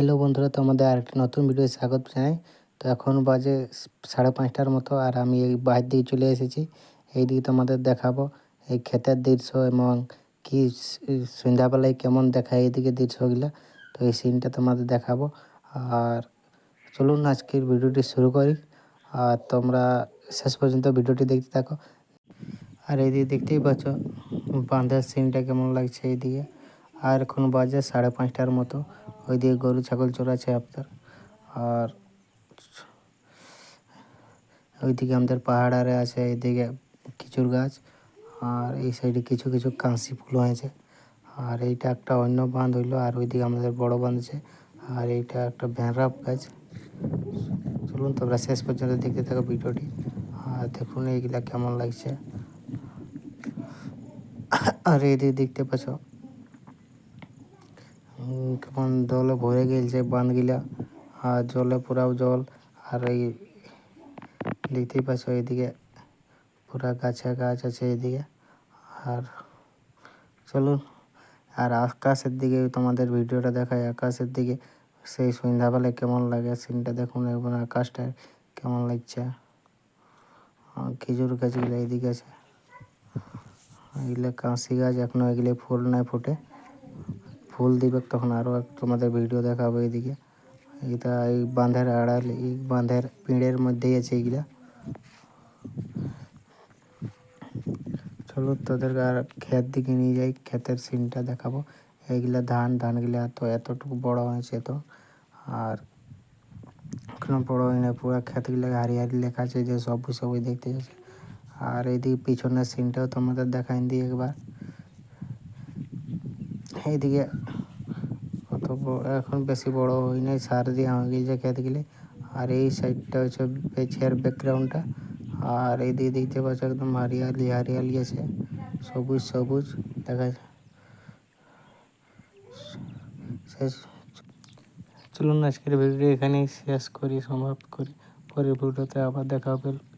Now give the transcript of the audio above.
Hello বন্ধুরা, তোমাদের আরেকটি নতুন ভিডিও স্বাগত জানাই। তো এখন বাজে সাড়ে পাঁচটার মতো আর আমি এই বাইরের দিকে চলে এসেছি। এই দিকে তোমাদের দেখাবো এই ক্ষেতের দৃশ্য এবং কি সন্ধ্যাবেলায় কেমন দেখায় এইদিকে দৃশ্যগুলো। তো এই সিনটা তোমাদের দেখাবো। আর চলুন আজকের ভিডিওটি শুরু করি। আর তোমরা শেষ পর্যন্ত ভিডিওটি দেখতে থাকো। আর এইদিকে দেখতেই পাচ্ছ বাঁধের সিনটা কেমন লাগছে এইদিকে। আর এখন বাজে সাড়ে পাঁচটার মতো। ওইদিকে গরু, ছাগল চড়াচ্ছে আপনার। আর ওইদিকে আমাদের পাহাড় আরে আছে এইদিকে কিছুর গাছ। আর এই সাইডে কিছু কিছু কাঁসি ফুল হয়েছে। আর এইটা একটা অন্য বাঁধ হইল, আর ওইদিকে আমাদের বড় বাঁধ আছে। আর এইটা একটা ভ্যাঁড়াপ গাছ। চলুন তোমরা শেষ পর্যন্ত দেখতে থাকো ভিডিওটি। আর দেখুন এইগুলা কেমন লাগছে। আর এইদিকে দেখতে পাচ্ছ কেমন জলে ভরে গেলছে বাঁধগুলা আর জলে পুরাও জল। আর এই দেখতেই পাচ্ছ এইদিকে পুরা গাছে গাছ আছে এইদিকে আর চলুন, আর আকাশের দিকে তোমাদের ভিডিওটা দেখায় আকাশের দিকে সেই সন্ধ্যাবেলায় কেমন লাগে সিনটা দেখুন একবার আকাশটা কেমন লাগছে। খেজুর গাছগুলো এইদিকে আছে। এগুলো কাঁচি গাছ এখনও এগুলো ফুল নাই ফুটে। ফুল দিবে, তখন আরও তোমাদের ভিডিও দেখাবো এইদিকে এটা এই বাঁধের আড়াল, এই বাঁধের পিঁড়ের মধ্যেই আছে এইগুলা চলো তোদেরকে আর ক্ষেত দিকে নিয়ে যাই, ক্ষেতের সিনটা দেখাবো। এইগুলা ধান, ধানগুলা তো এতটুকু বড় হয়েছে তো। আর এখনও বড় হয় না, পুরো ক্ষেতগুলো হারিয়ারি লেখা আছে, যে সবুজ সবুজ দেখতে যাচ্ছে। আর এইদিকে পিছনের সিনটাও তোমাদের দেখাই দিই একবার। এইদিকে ব- এখন বেশি বড় হয় নাই, সার দিয়ে হয়ে গেছে ক্ষেতগুলি আর এই সাইডটা হচ্ছে পেছের ব্যাকগ্রাউন্ডটা আর এইদিকে দেখতে পাচ্ছ একদম হারিয়ালি হারিয়ালি আছে সবুজ সবুজ, দেখা শেষ। চলুন আজকের ভিডিও এখানেই শেষ করি, সমাপ্ত করি। পরের ভিডিওতে আবার দেখা হবে।